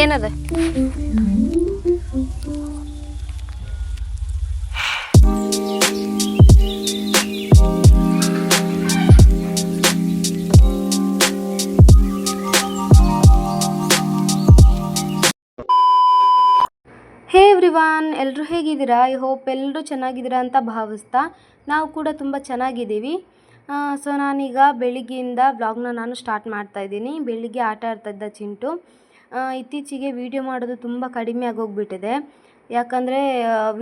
ಏನದ? ಹೇ ಎವ್ರಿವಾನ್ ಎಲ್ಲರೂ ಹೇಗಿದ್ದೀರಾ? ಐ ಹೋಪ್ ಎಲ್ಲರೂ ಚೆನ್ನಾಗಿದ್ದೀರಾ ಅಂತ ಭಾವಿಸ್ತಾ ನಾವು ಕೂಡ ತುಂಬ ಚೆನ್ನಾಗಿದ್ದೀವಿ. ಸೊ ನಾನೀಗ ಬೆಳಿಗ್ಗೆಯಿಂದ ಬ್ಲಾಗ್ನ ನಾನು ಸ್ಟಾರ್ಟ್ ಮಾಡ್ತಾ ಇದ್ದೀನಿ. ಬೆಳಿಗ್ಗೆ ಆಟ ಆಡ್ತಾ ಇದ್ದ ಚಿಂಟು. ಇತ್ತೀಚೆಗೆ ವೀಡಿಯೋ ಮಾಡೋದು ತುಂಬ ಕಡಿಮೆ ಆಗೋಗ್ಬಿಟ್ಟಿದೆ. ಯಾಕಂದರೆ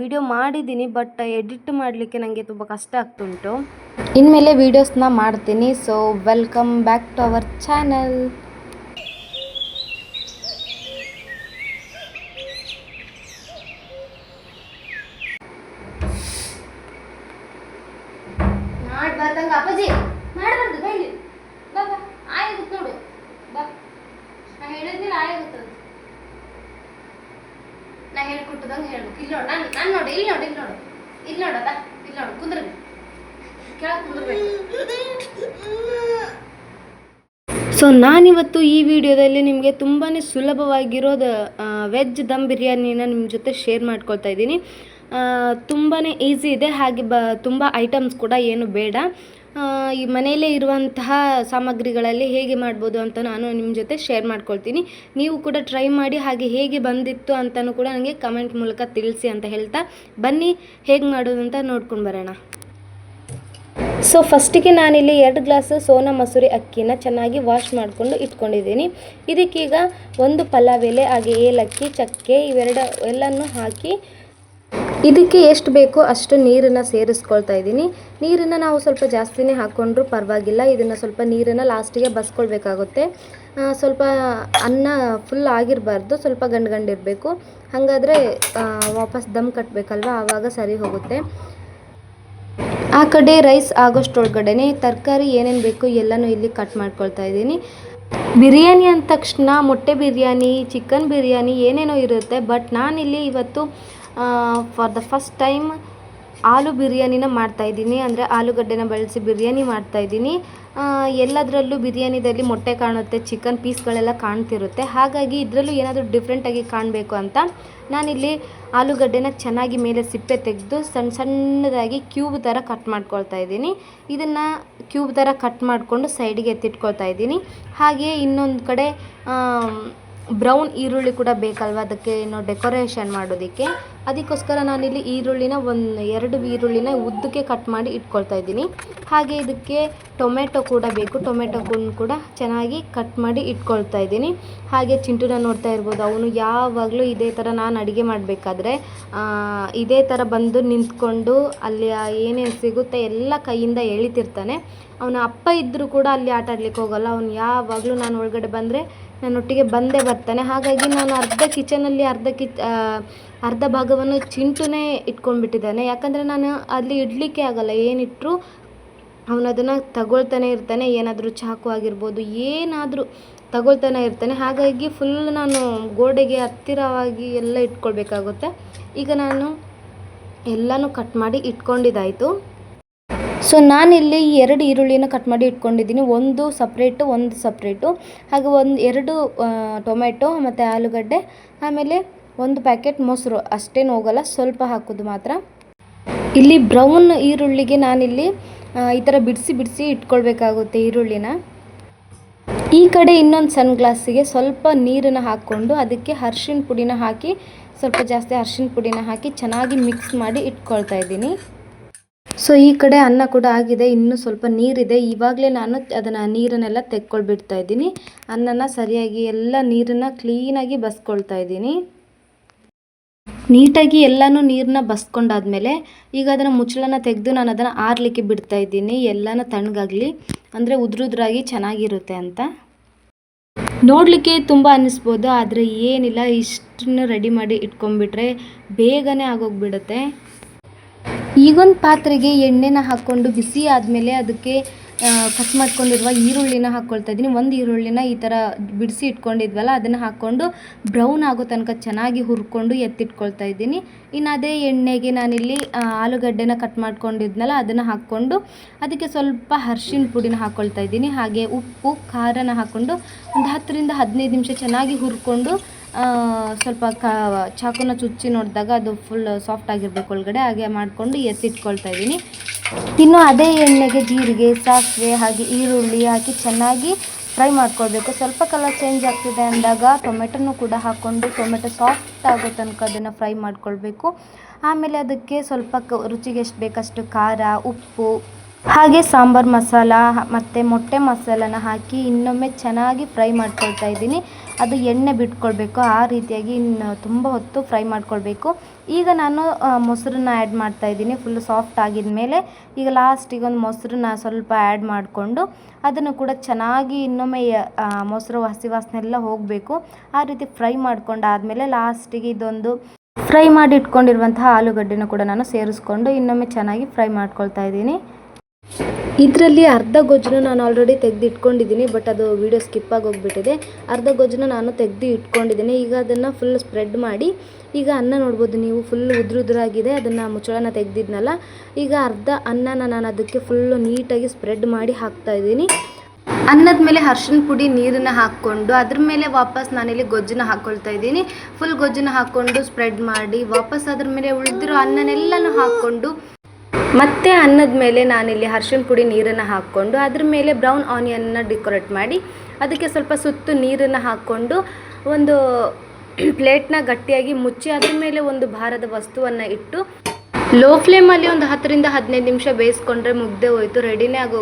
ವಿಡಿಯೋ ಮಾಡಿದ್ದೀನಿ ಬಟ್ ಎಡಿಟ್ ಮಾಡಲಿಕ್ಕೆ ನನಗೆ ತುಂಬ ಕಷ್ಟ ಆಗ್ತುಂಟು. ಇನ್ಮೇಲೆ ವೀಡಿಯೋಸ್ನ ಮಾಡ್ತೀನಿ. So welcome back to our channel ಮಾಡ್ಬಾರ್ದಂಗ ಅಪ್ಪಾಜಿ ಮಾಡಬಾರ್ದು ಬೈಲಿ ಬಾ ಬಾ ಆಗುತ್ತೆ ನೋಡು ಬಾ ನಾ ಹೇಳಿದ್ನಿಲ್ಲ ಆಗುತ್ತೆ ನಾ ಹೇಳ್ಕೊಟ್ಟದಂಗೆ ಹೇಳ್ಬೇಕು ಇಲ್ಲಿ ನೋಡು ನಾನು ನಾನು ನೋಡಿ ಇಲ್ಲಿ ನೋಡಿ ಇಲ್ಲಿ ನೋಡು ಇಲ್ಲಿ ನೋಡದ ಇಲ್ಲಿ ನೋಡು ಕುಂದ್ರಬೇಕು ಸೊ ನಾನಿವತ್ತು ಈ ವಿಡಿಯೋದಲ್ಲಿ ನಿಮಗೆ ತುಂಬಾ ಸುಲಭವಾಗಿರೋದು ವೆಜ್ ದಮ್ ಬಿರಿಯಾನಿನ ನಿಮ್ಮ ಜೊತೆ ಶೇರ್ ಮಾಡ್ಕೊಳ್ತಾ ಇದ್ದೀನಿ. ತುಂಬಾ ಈಸಿ ಇದೆ, ಹಾಗೆ ಬ, ತುಂಬ ಐಟಮ್ಸ್ ಕೂಡ ಏನು ಬೇಡ. ಈ ಮನೆಯಲ್ಲೇ ಇರುವಂತಹ ಸಾಮಗ್ರಿಗಳಲ್ಲಿ ಹೇಗೆ ಮಾಡ್ಬೋದು ಅಂತ ನಾನು ನಿಮ್ಮ ಜೊತೆ ಶೇರ್ ಮಾಡ್ಕೊಳ್ತೀನಿ. ನೀವು ಕೂಡ ಟ್ರೈ ಮಾಡಿ, ಹಾಗೆ ಹೇಗೆ ಬಂದಿತ್ತು ಅಂತಲೂ ಕೂಡ ನನಗೆ ಕಮೆಂಟ್ ಮೂಲಕ ತಿಳಿಸಿ ಅಂತ ಹೇಳ್ತಾ ಬನ್ನಿ. ಹೇಗೆ ಮಾಡೋದು ಅಂತ ನೋಡ್ಕೊಂಡು ಬರೋಣ. ಸೊ ಫಸ್ಟಿಗೆ ನಾನಿಲ್ಲಿ ಎರಡು ಗ್ಲಾಸ್ ಸೋನಾ ಮಸೂರಿ ಅಕ್ಕಿನ ಚೆನ್ನಾಗಿ ವಾಶ್ ಮಾಡಿಕೊಂಡು ಇಟ್ಕೊಂಡಿದ್ದೀನಿ. ಇದಕ್ಕೀಗ ಒಂದು ಪಲಾವ್ ಎಲೆ ಹಾಗೆ ಏಲಕ್ಕಿ, ಚಕ್ಕೆ ಇವೆರಡು, ಎಲ್ಲನೂ ಹಾಕಿ ಇದಕ್ಕೆ ಎಷ್ಟು ಬೇಕೋ ಅಷ್ಟು ನೀರನ್ನು ಸೇರಿಸ್ಕೊಳ್ತಾ ಇದ್ದೀನಿ. ನೀರನ್ನು ನಾವು ಸ್ವಲ್ಪ ಜಾಸ್ತಿನೇ ಹಾಕ್ಕೊಂಡ್ರೂ ಪರವಾಗಿಲ್ಲ. ಇದನ್ನು ಸ್ವಲ್ಪ ನೀರನ್ನು ಲಾಸ್ಟಿಗೆ ಬಸ್ಕೊಳ್ಬೇಕಾಗುತ್ತೆ. ಸ್ವಲ್ಪ ಅನ್ನ ಫುಲ್ ಆಗಿರಬಾರ್ದು. ಸ್ವಲ್ಪ ಗಂಡು ಗಂಡಿರಬೇಕು ಹಾಗಾದರೆ ವಾಪಸ್ ದಮ್ ಕಟ್ಟಬೇಕಲ್ವ ಆವಾಗ ಸರಿ ಹೋಗುತ್ತೆ. ಆ ಕಡೆ ರೈಸ್ ಆಗೋಷ್ಟೊಳಗಡೆ ತರಕಾರಿ ಏನೇನು ಬೇಕು ಎಲ್ಲನೂ ಇಲ್ಲಿ ಕಟ್ ಮಾಡ್ಕೊಳ್ತಾ ಇದ್ದೀನಿ. ಬಿರಿಯಾನಿ ಅಂದ ತಕ್ಷಣ ಮೊಟ್ಟೆ ಬಿರಿಯಾನಿ ಚಿಕನ್ ಬಿರಿಯಾನಿ ಏನೇನೋ ಇರುತ್ತೆ ಬಟ್ ನಾನಿಲ್ಲಿ ಇವತ್ತು ಫಾರ್ ದ ಫಸ್ಟ್ ಟೈಮ್ ಆಲೂ ಬಿರಿಯಾನಿನ ಮಾಡ್ತಾಯಿದ್ದೀನಿ ಅಂದರೆ ಆಲೂಗಡ್ಡೆನ ಬಳಸಿ ಬಿರಿಯಾನಿ ಮಾಡ್ತಾ ಇದ್ದೀನಿ. ಎಲ್ಲದರಲ್ಲೂ ಬಿರಿಯಾನಿದಲ್ಲಿ ಮೊಟ್ಟೆ ಕಾಣುತ್ತೆ, ಚಿಕನ್ ಪೀಸ್ಗಳೆಲ್ಲ ಕಾಣ್ತಿರುತ್ತೆ. ಹಾಗಾಗಿ ಇದರಲ್ಲೂ ಏನಾದರೂ ಡಿಫ್ರೆಂಟಾಗಿ ಕಾಣಬೇಕು ಅಂತ ನಾನಿಲ್ಲಿ ಆಲೂಗಡ್ಡೆನ ಚೆನ್ನಾಗಿ ಮೇಲೆ ಸಿಪ್ಪೆ ತೆಗೆದು ಸಣ್ಣ ಸಣ್ಣದಾಗಿ ಕ್ಯೂಬ್ ಥರ ಕಟ್ ಮಾಡ್ಕೊಳ್ತಾ ಇದ್ದೀನಿ. ಇದನ್ನು ಕ್ಯೂಬ್ ಥರ ಕಟ್ ಮಾಡಿಕೊಂಡು ಸೈಡಿಗೆ ಎತ್ತಿಟ್ಕೊಳ್ತಾ ಇದ್ದೀನಿ. ಹಾಗೆಯೇ ಇನ್ನೊಂದು ಕಡೆ ಬ್ರೌನ್ ಈರುಳ್ಳಿ ಕೂಡ ಬೇಕಲ್ವ? ಅದಕ್ಕೆ ಏನು ಡೆಕೋರೇಷನ್ ಮಾಡೋದಕ್ಕೆ. ಅದಕ್ಕೋಸ್ಕರ ನಾನಿಲ್ಲಿ ಈರುಳ್ಳಿನ ಒಂದು ಎರಡು ಈರುಳ್ಳಿನ ಉದ್ದಕ್ಕೆ ಕಟ್ ಮಾಡಿ ಇಟ್ಕೊಳ್ತಾ ಇದ್ದೀನಿ. ಹಾಗೆ ಇದಕ್ಕೆ ಟೊಮೆಟೊ ಕೂಡ ಬೇಕು. ಟೊಮೆಟೊ ಕೂಡ ಚೆನ್ನಾಗಿ ಕಟ್ ಮಾಡಿ ಇಟ್ಕೊಳ್ತಾ ಇದ್ದೀನಿ. ಹಾಗೆ ಚಿಂಟುನ ನೋಡ್ತಾ ಇರ್ಬೋದು. ಅವನು ಯಾವಾಗಲೂ ಇದೇ ಥರ ನಾನು ಅಡುಗೆ ಮಾಡಬೇಕಾದ್ರೆ ಇದೇ ಥರ ಬಂದು ನಿಂತ್ಕೊಂಡು ಅಲ್ಲಿ ಏನೇನು ಸಿಗುತ್ತೆ ಎಲ್ಲ ಕೈಯಿಂದ ಎಳಿತಿರ್ತಾನೆ. ಅವನ ಅಪ್ಪ ಇದ್ದರೂ ಕೂಡ ಅಲ್ಲಿ ಆಟ ಆಡ್ಲಿಕ್ಕೆ ಹೋಗಲ್ಲ. ಅವನು ಯಾವಾಗಲೂ ನಾನು ಒಳಗಡೆ ಬಂದರೆ ನನ್ನೊಟ್ಟಿಗೆ ಬಂದೇ ಬರ್ತಾನೆ. ಹಾಗಾಗಿ ನಾನು ಅರ್ಧ ಕಿಚನಲ್ಲಿ ಅರ್ಧ ಕಿಚ್ ಅರ್ಧ ಭಾಗವನ್ನು ಚಿಂಟುನೇ ಇಟ್ಕೊಂಡ್ಬಿಟ್ಟಿದ್ದಾನೆ. ಯಾಕಂದರೆ ನಾನು ಅಲ್ಲಿ ಇಡಲಿಕ್ಕೆ ಆಗಲ್ಲ. ಏನಿಟ್ಟರು ಅವನದನ್ನು ತಗೊಳ್ತಾನೆ ಇರ್ತಾನೆ. ಏನಾದರೂ ಚಾಕು ಆಗಿರ್ಬೋದು, ಏನಾದರೂ ತಗೊಳ್ತಾನೆ ಇರ್ತಾನೆ. ಹಾಗಾಗಿ ಫುಲ್ ನಾನು ಗೋಡೆಗೆ ಹತ್ತಿರವಾಗಿ ಎಲ್ಲ ಇಟ್ಕೊಳ್ಬೇಕಾಗುತ್ತೆ. ಈಗ ನಾನು ಎಲ್ಲನೂ ಕಟ್ ಮಾಡಿ ಇಟ್ಕೊಂಡಿದ್ದಾಯಿತು. ಸೊ ನಾನಿಲ್ಲಿ ಎರಡು ಈರುಳ್ಳಿನ ಕಟ್ ಮಾಡಿ ಇಟ್ಕೊಂಡಿದ್ದೀನಿ. ಒಂದು ಸಪ್ರೇಟು ಒಂದು ಸಪ್ರೇಟು ಹಾಗೆ ಒಂದು, ಎರಡು ಟೊಮೆಟೊ ಮತ್ತು ಆಲೂಗಡ್ಡೆ. ಆಮೇಲೆ ಒಂದು ಪ್ಯಾಕೆಟ್ ಮೊಸರು, ಅಷ್ಟೇನು ಹೋಗಲ್ಲ, ಸ್ವಲ್ಪ ಹಾಕೋದು ಮಾತ್ರ. ಇಲ್ಲಿ ಬ್ರೌನ್ ಈರುಳ್ಳಿಗೆ ನಾನಿಲ್ಲಿ ಈ ಥರ ಬಿಡಿಸಿ ಬಿಡಿಸಿ ಇಟ್ಕೊಳ್ಬೇಕಾಗುತ್ತೆ ಈರುಳ್ಳಿನ. ಈ ಕಡೆ ಇನ್ನೊಂದು ಸನ್ಗ್ಲಾಸಿಗೆ ಸ್ವಲ್ಪ ನೀರನ್ನು ಹಾಕ್ಕೊಂಡು ಅದಕ್ಕೆ ಅರ್ಶಿನ ಪುಡಿನ ಹಾಕಿ, ಸ್ವಲ್ಪ ಜಾಸ್ತಿ ಅರ್ಶಿನ ಪುಡಿನ ಹಾಕಿ ಚೆನ್ನಾಗಿ ಮಿಕ್ಸ್ ಮಾಡಿ ಇಟ್ಕೊಳ್ತಾ ಇದ್ದೀನಿ. ಸೊ ಈ ಕಡೆ ಅನ್ನ ಕೂಡ ಆಗಿದೆ, ಇನ್ನೂ ಸ್ವಲ್ಪ ನೀರಿದೆ. ಇವಾಗಲೇ ನಾನು ಅದನ್ನು ನೀರನ್ನೆಲ್ಲ ತೆಕ್ಕೊಳ್ಬಿಡ್ತಾ ಇದ್ದೀನಿ. ಅನ್ನನ ಸರಿಯಾಗಿ ಎಲ್ಲ ನೀರನ್ನು ಕ್ಲೀನಾಗಿ ಬಸ್ಕೊಳ್ತಾ ಇದ್ದೀನಿ. ನೀಟಾಗಿ ಎಲ್ಲನೂ ನೀರನ್ನ ಬಸ್ಕೊಂಡಾದ್ಮೇಲೆ ಈಗ ಅದನ್ನು ಮುಚ್ಚಳನ ತೆಗೆದು ನಾನು ಅದನ್ನು ಆರಲಿಕ್ಕೆ ಬಿಡ್ತಾ ಇದ್ದೀನಿ. ಎಲ್ಲನೂ ತಣ್ಣಗಾಗಲಿ. ಅಂದರೆ ಉದ್ರುದ್ರಾಗಿ ಚೆನ್ನಾಗಿರುತ್ತೆ ಅಂತ. ನೋಡಲಿಕ್ಕೆ ತುಂಬ ಅನ್ನಿಸ್ಬೋದು, ಆದರೆ ಏನಿಲ್ಲ. ಇಷ್ಟನ್ನು ರೆಡಿ ಮಾಡಿ ಇಟ್ಕೊಂಡ್ಬಿಟ್ರೆ ಬೇಗನೆ ಆಗೋಗ್ಬಿಡುತ್ತೆ. ಈಗೊಂದು ಪಾತ್ರೆಗೆ ಎಣ್ಣೆನ ಹಾಕ್ಕೊಂಡು ಬಿಸಿ ಆದಮೇಲೆ ಅದಕ್ಕೆ ಕಟ್ ಮಾಡ್ಕೊಂಡಿರುವ ಈರುಳ್ಳಿನ ಹಾಕ್ಕೊಳ್ತಾ ಇದ್ದೀನಿ. ಒಂದು ಈರುಳ್ಳಿನ ಈ ಥರ ಬಿಡಿಸಿ ಇಟ್ಕೊಂಡಿದ್ವಲ್ಲ, ಅದನ್ನು ಹಾಕ್ಕೊಂಡು ಬ್ರೌನ್ ಆಗೋ ತನಕ ಚೆನ್ನಾಗಿ ಹುರ್ಕೊಂಡು ಎತ್ತಿಟ್ಕೊಳ್ತಾ ಇದ್ದೀನಿ. ಇನ್ನು ಅದೇ ಎಣ್ಣೆಗೆ ನಾನಿಲ್ಲಿ ಆಲೂಗಡ್ಡೆನ ಕಟ್ ಮಾಡ್ಕೊಂಡಿದ್ನಲ್ಲ, ಅದನ್ನು ಹಾಕ್ಕೊಂಡು ಅದಕ್ಕೆ ಸ್ವಲ್ಪ ಅರ್ಶಿನ ಪುಡಿನ ಹಾಕ್ಕೊಳ್ತಾ ಇದ್ದೀನಿ. ಹಾಗೆ ಉಪ್ಪು, ಖಾರನ ಹಾಕ್ಕೊಂಡು ಒಂದು ಹತ್ತರಿಂದ ಹದಿನೈದು ನಿಮಿಷ ಚೆನ್ನಾಗಿ ಹುರ್ಕೊಂಡು ಸ್ವಲ್ಪ ಕ, ಚಾಕುನ ಚುಚ್ಚಿ ನೋಡಿದಾಗ ಅದು ಫುಲ್ ಸಾಫ್ಟ್ ಆಗಿರಬೇಕು ಒಳಗಡೆ. ಹಾಗೆ ಮಾಡಿಕೊಂಡು ಎತ್ತಿಟ್ಕೊಳ್ತಾ ಇದ್ದೀನಿ. ಇನ್ನು ಅದೇ ಎಣ್ಣೆಗೆ ಜೀರಿಗೆ, ಸಾಸಿವೆ, ಹಾಗೆ ಈರುಳ್ಳಿ ಹಾಕಿ ಚೆನ್ನಾಗಿ ಫ್ರೈ ಮಾಡ್ಕೊಳ್ಬೇಕು. ಸ್ವಲ್ಪ ಕಲರ್ ಚೇಂಜ್ ಆಗ್ತಿದೆ ಅಂದಾಗ ಟೊಮೆಟೊನೂ ಕೂಡ ಹಾಕ್ಕೊಂಡು ಟೊಮೆಟೊ ಸಾಫ್ಟ್ ಆಗೋ ತನಕ ಅದನ್ನು ಫ್ರೈ ಮಾಡ್ಕೊಳ್ಬೇಕು. ಆಮೇಲೆ ಅದಕ್ಕೆ ಸ್ವಲ್ಪ ರುಚಿಗೆ ಎಷ್ಟು ಬೇಕಷ್ಟು ಖಾರ, ಉಪ್ಪು ಹಾಗೆ ಸಾಂಬಾರು ಮಸಾಲ, ಮತ್ತು ಮೊಟ್ಟೆ ಮಸಾಲನ ಹಾಕಿ ಇನ್ನೊಮ್ಮೆ ಚೆನ್ನಾಗಿ ಫ್ರೈ ಮಾಡ್ಕೊಳ್ತಾ ಇದ್ದೀನಿ. ಅದು ಎಣ್ಣೆ ಬಿಟ್ಕೊಳ್ಬೇಕು. ಆ ರೀತಿಯಾಗಿ ಇನ್ನು ತುಂಬ ಹೊತ್ತು ಫ್ರೈ ಮಾಡ್ಕೊಳ್ಬೇಕು. ಈಗ ನಾನು ಮೊಸರನ್ನ ಆ್ಯಡ್ ಮಾಡ್ತಾ ಇದ್ದೀನಿ. ಫುಲ್ ಸಾಫ್ಟ್ ಆಗಿದ ಮೇಲೆ ಈಗ ಲಾಸ್ಟಿಗೆ ಒಂದು ಮೊಸರನ್ನ ಸ್ವಲ್ಪ ಆ್ಯಡ್ ಮಾಡಿಕೊಂಡು ಅದನ್ನು ಕೂಡ ಚೆನ್ನಾಗಿ ಇನ್ನೊಮ್ಮೆ ಮೊಸರು ಹಸಿ ವಾಸನೆ ಎಲ್ಲ ಹೋಗಬೇಕು. ಆ ರೀತಿ ಫ್ರೈ ಮಾಡ್ಕೊಂಡಾದಮೇಲೆ ಲಾಸ್ಟಿಗೆ ಇದೊಂದು ಫ್ರೈ ಮಾಡಿ ಇಟ್ಕೊಂಡಿರುವಂತಹ ಆಲೂಗಡ್ಡೆನ ಕೂಡ ನಾನು ಸೇರಿಸ್ಕೊಂಡು ಇನ್ನೊಮ್ಮೆ ಚೆನ್ನಾಗಿ ಫ್ರೈ ಮಾಡ್ಕೊಳ್ತಾ ಇದ್ದೀನಿ. ಇದರಲ್ಲಿ ಅರ್ಧ ಗೊಜ್ಜನ್ನ ನಾನು ಆಲ್ರೆಡಿ ತೆಗೆದು ಇಟ್ಕೊಂಡಿದ್ದೀನಿ ಬಟ್ ಅದು ವೀಡಿಯೋ ಸ್ಕಿಪ್ ಆಗಿ ಹೋಗ್ಬಿಟ್ಟಿದೆ. ಅರ್ಧ ಗೊಜ್ಜನ್ನ ನಾನು ತೆಗೆದು ಇಟ್ಕೊಂಡಿದ್ದೀನಿ. ಈಗ ಅದನ್ನು ಫುಲ್ ಸ್ಪ್ರೆಡ್ ಮಾಡಿ, ಈಗ ಅನ್ನ ನೋಡ್ಬೋದು ನೀವು ಫುಲ್ ಉದ್ರುದ್ರಾಗಿದೆ ಅದನ್ನು ಮುಚ್ಚಳನ ತೆಗೆದಿದ್ನಲ್ಲ, ಈಗ ಅರ್ಧ ಅನ್ನನ ನಾನು ಅದಕ್ಕೆ ಫುಲ್ಲು ನೀಟಾಗಿ ಸ್ಪ್ರೆಡ್ ಮಾಡಿ ಹಾಕ್ತಾ ಇದ್ದೀನಿ. ಅನ್ನದ ಮೇಲೆ ಅರ್ಶಿನ ಪುಡಿ ನೀರನ್ನು ಹಾಕ್ಕೊಂಡು, ಅದ್ರ ಮೇಲೆ ವಾಪಸ್ ನಾನಿಲ್ಲಿ ಗೊಜ್ಜನ್ನ ಹಾಕ್ಕೊಳ್ತಾ ಇದ್ದೀನಿ. ಫುಲ್ ಗೊಜ್ಜನ್ನ ಹಾಕ್ಕೊಂಡು ಸ್ಪ್ರೆಡ್ ಮಾಡಿ, ವಾಪಸ್ ಅದ್ರ ಮೇಲೆ ಉಳಿದಿರೋ ಅನ್ನನೆಲ್ಲನೂ ಹಾಕ್ಕೊಂಡು ಮತ್ತೆ ಅನ್ನದ ಮೇಲೆ ನಾನಿಲ್ಲಿ ಅರ್ಶಿನ ಪುಡಿ ನೀರನ್ನು ಹಾಕ್ಕೊಂಡು ಅದ್ರ ಮೇಲೆ ಬ್ರೌನ್ ಆನಿಯನ್ನ ಡೆಕೋರೇಟ್ ಮಾಡಿ ಅದಕ್ಕೆ ಸ್ವಲ್ಪ ಸುತ್ತು ನೀರನ್ನು ಹಾಕ್ಕೊಂಡು ಒಂದು ಪ್ಲೇಟ್ನ ಗಟ್ಟಿಯಾಗಿ ಮುಚ್ಚಿ ಅದ್ರ ಮೇಲೆ ಒಂದು ಭಾರದ ವಸ್ತುವನ್ನು ಇಟ್ಟು ಲೋ ಫ್ಲೇಮಲ್ಲಿ ಒಂದು ಹತ್ತರಿಂದ ಹದಿನೈದು ನಿಮಿಷ ಬೇಯಿಸ್ಕೊಂಡ್ರೆ ಮುಗ್ದೆ ಹೋಯ್ತು, ರೆಡಿನೇ ಆಗಿ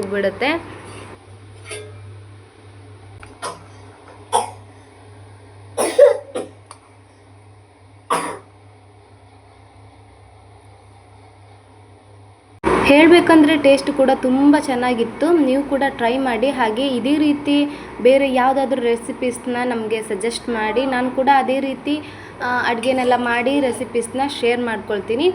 ಹೇಳಬೇಕಂದ್ರೆ ಟೇಸ್ಟ್ ಕೂಡ ತುಂಬ ಚೆನ್ನಾಗಿತ್ತು ನೀವು ಕೂಡ ಟ್ರೈ ಮಾಡಿ, ಹಾಗೆ ಇದೇ ರೀತಿ ಬೇರೆ ಯಾವುದಾದ್ರೂ ರೆಸಿಪೀಸ್ನ ನಮಗೆ ಸಜೆಸ್ಟ್ ಮಾಡಿ, ನಾನು ಕೂಡ ಅದೇ ರೀತಿ ಅಡುಗೆನೆಲ್ಲ ಮಾಡಿ ರೆಸಿಪೀಸ್ನ ಶೇರ್ ಮಾಡ್ಕೊಳ್ತೀನಿ.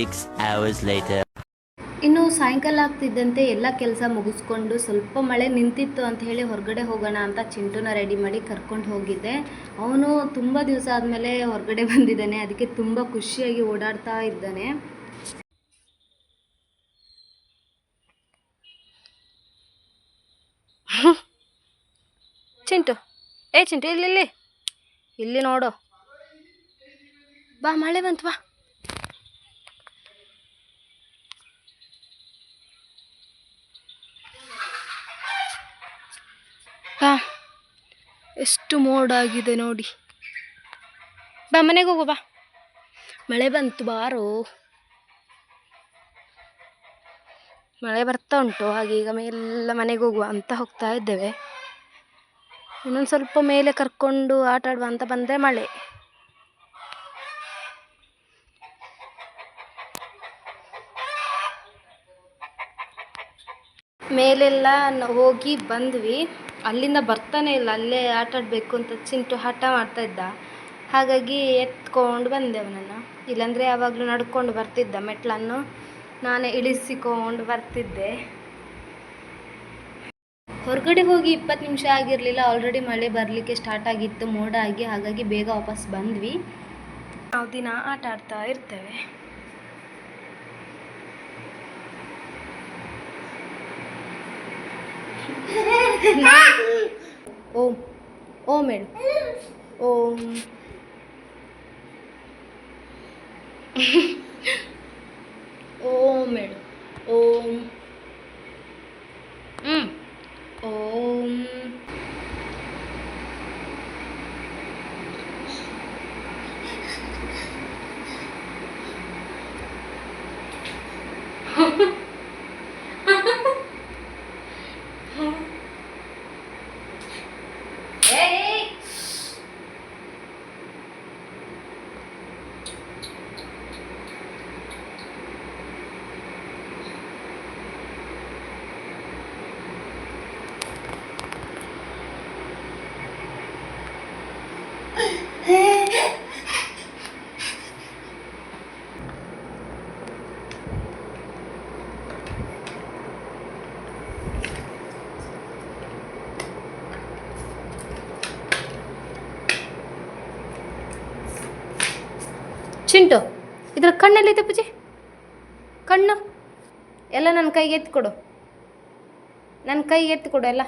ಇನ್ನು ಸಾಯಂಕಾಲ ಆಗ್ತಿದ್ದಂತೆ ಎಲ್ಲ ಕೆಲಸ ಮುಗಿಸ್ಕೊಂಡು ಸ್ವಲ್ಪ ಮಳೆ ನಿಂತಿತ್ತು ಅಂತ ಹೇಳಿ ಹೊರಗಡೆ ಹೋಗೋಣ ಅಂತ ಚಿಂಟುನ ರೆಡಿ ಮಾಡಿ ಕರ್ಕೊಂಡು ಹೋಗಿದ್ದೆ. ಅವನು ತುಂಬ ದಿವಸ ಆದಮೇಲೆ ಹೊರಗಡೆ ಬಂದಿದ್ದಾನೆ. ಅದಕ್ಕೆ ತುಂಬ ಖುಷಿಯಾಗಿ ಓಡಾಡ್ತಾ ಇದ್ದಾನೆ. ಚಿಂಟು, ಏ ಚಿಂಟು ಇಲ್ಲಿ ಇಲ್ಲಿ ಇಲ್ಲಿ ನೋಡು. ಬಾ, ಮಳೆ ಬಂತು, ಬಾ. ಬಾ ಎಷ್ಟು ಮೋಡ ಆಗಿದೆ ನೋಡಿ. ಬಾ, ಮನೆಗೆ ಹೋಗು, ಬಾ. ಮಳೆ ಬಂತು, ಬಾರೋ. ಮಳೆ ಬರ್ತಾ ಉಂಟು, ಹಾಗೆ ಈಗ ಮೇಲೆಲ್ಲ ಮನೆಗೆ ಹೋಗುವ ಅಂತ ಹೋಗ್ತಾ ಇದ್ದೇವೆ. ಇನ್ನೊಂದು ಸ್ವಲ್ಪ ಮೇಲೆ ಕರ್ಕೊಂಡು ಆಟ ಆಡುವ ಅಂತ ಬಂದರೆ ಮಳೆ. ಮೇಲೆಲ್ಲ ಹೋಗಿ ಬಂದ್ವಿ. ಅಲ್ಲಿಂದ ಬರ್ತಾನೆ ಇಲ್ಲ, ಅಲ್ಲೇ ಆಟಾಡಬೇಕು ಅಂತ ಚಿಂಟು ಹಠ ಮಾಡ್ತಾ ಇದ್ದ. ಹಾಗಾಗಿ ಎತ್ಕೊಂಡು ಬಂದೆ ಅವನನ್ನು. ಇಲ್ಲಾಂದರೆ ಯಾವಾಗಲೂ ನಡ್ಕೊಂಡು ಬರ್ತಿದ್ದ ಮೆಟ್ಲನ್ನು. ನಾನೇ ಇಳಿಸಿಕೊಂಡು ಬರ್ತಿದ್ದೆ. ಹೊರಗಡೆ ಹೋಗಿ ಇಪ್ಪತ್ತು ನಿಮಿಷ ಆಗಿರಲಿಲ್ಲ ಆಲ್ರೆಡಿ ಮಳೆ ಬರಲಿಕ್ಕೆ ಸ್ಟಾರ್ಟ್ ಆಗಿತ್ತು, ಮೋಡ ಆಗಿ, ಹಾಗಾಗಿ ಬೇಗ ವಾಪಸ್ ಬಂದ್ವಿ. ನಾವು ದಿನ ಆಟ ಆಡ್ತಾ ಇರ್ತೇವೆ. ওম ওমের ওম ওমের ওম ಚಿಂಟು, ಇದ್ರ ಕಣ್ಣೆಲ್ಲೈತೆ ಪೂಜೆ? ಕಣ್ಣು? ಎಲ್ಲ ನನ್ನ ಕೈಗೆ ಎತ್ತಿ ಕೊಡು. ನನ್ನ ಕೈಗೆ ಎತ್ತಿ ಕೊಡು ಎಲ್ಲ.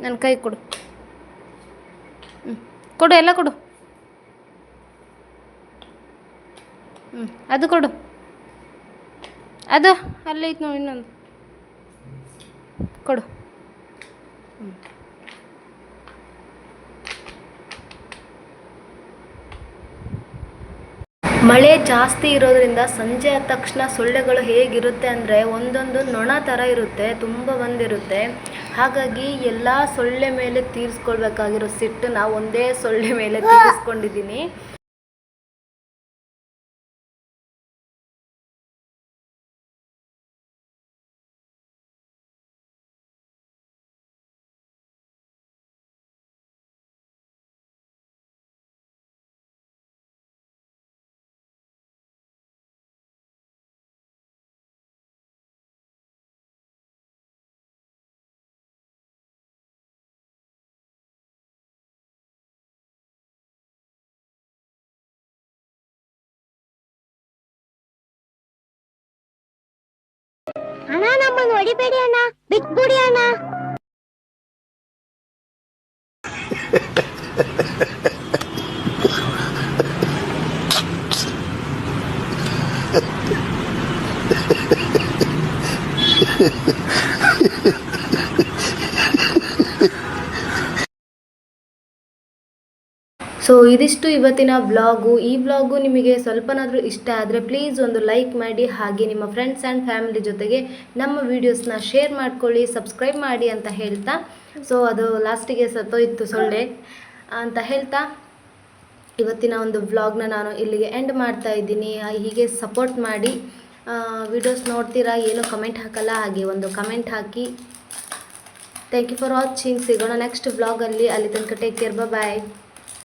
ನನ್ನ ಕೈ ಕೊಡು. ಹ್ಞೂ ಕೊಡು, ಎಲ್ಲ ಕೊಡು. ಹ್ಞೂ ಅದು ಕೊಡು. ಅದು ಅಲ್ಲೈತೆ ನೋಡಿ ಇನ್ನೊಂದು. ಕೊಡು. ಹ್ಮ್. ಮಳೆ ಜಾಸ್ತಿ ಇರೋದ್ರಿಂದ ಸಂಜೆ ಆದ ತಕ್ಷಣ ಸೊಳ್ಳೆಗಳು ಹೇಗಿರುತ್ತೆ ಅಂದರೆ ಒಂದೊಂದು ನೊಣ ಥರ ಇರುತ್ತೆ ತುಂಬ ಬಂದಿರುತ್ತೆ. ಹಾಗಾಗಿ ಎಲ್ಲ ಸೊಳ್ಳೆ ಮೇಲೆ ತೀರಿಸ್ಕೊಳ್ಬೇಕಾಗಿರೋ ಸಿಟ್ಟನ್ನ ಒಂದೇ ಸೊಳ್ಳೆ ಮೇಲೆ ತೀರಿಸ್ಕೊಂಡಿದ್ದೀನಿ. ಅಣ್ಣ ನಮ್ಮನ್ನು ಹೊಡಿಬೇಡಿ ಅಣ್ಣ. ಬಿಟ್ಬಿಡಿ ಅಣ್ಣ. ಸೊ ಇದಿಷ್ಟು ಇವತ್ತಿನ ವ್ಲಾಗು ಈ ವ್ಲಾಗು ನಿಮಗೆ ಸ್ವಲ್ಪನಾದರೂ ಇಷ್ಟ ಆದರೆ ಪ್ಲೀಸ್ ಒಂದು ಲೈಕ್ ಮಾಡಿ ಹಾಗೆ ನಿಮ್ಮ ಫ್ರೆಂಡ್ಸ್ ಆ್ಯಂಡ್ ಫ್ಯಾಮಿಲಿ ಜೊತೆಗೆ ನಮ್ಮ ವೀಡಿಯೋಸ್ನ ಶೇರ್ ಮಾಡ್ಕೊಳ್ಳಿ ಸಬ್ಸ್ಕ್ರೈಬ್ ಮಾಡಿ ಅಂತ ಹೇಳ್ತಾ. ಸೊ ಅದು ಲಾಸ್ಟಿಗೆ ಸತ್ತೋಯಿತ್ತು ಸೊಳ್ಳೆ ಅಂತ ಹೇಳ್ತಾ. ಇವತ್ತಿನ ಒಂದು ವ್ಲಾಗ್ನ ನಾನು ಇಲ್ಲಿಗೆ ಎಂಡ್ ಮಾಡ್ತಾ ಇದ್ದೀನಿ. ಹೀಗೆ ಸಪೋರ್ಟ್ ಮಾಡಿ. ವಿಡಿಯೋಸ್ ನೋಡ್ತೀರಾ, ಏನು ಕಮೆಂಟ್ ಹಾಕಲ್ಲ, ಹಾಗೆ ಒಂದು ಕಮೆಂಟ್ ಹಾಕಿ. ಥ್ಯಾಂಕ್ ಯು ಫಾರ್ ವಾಚಿಂಗ್ ಸಿಗೋಣ ನೆಕ್ಸ್ಟ್ ವ್ಲಾಗಲ್ಲಿ ಅಲ್ಲಿ. ತನಕ ಟೇಕ್ ಕೇರ್ ಬಾಯ್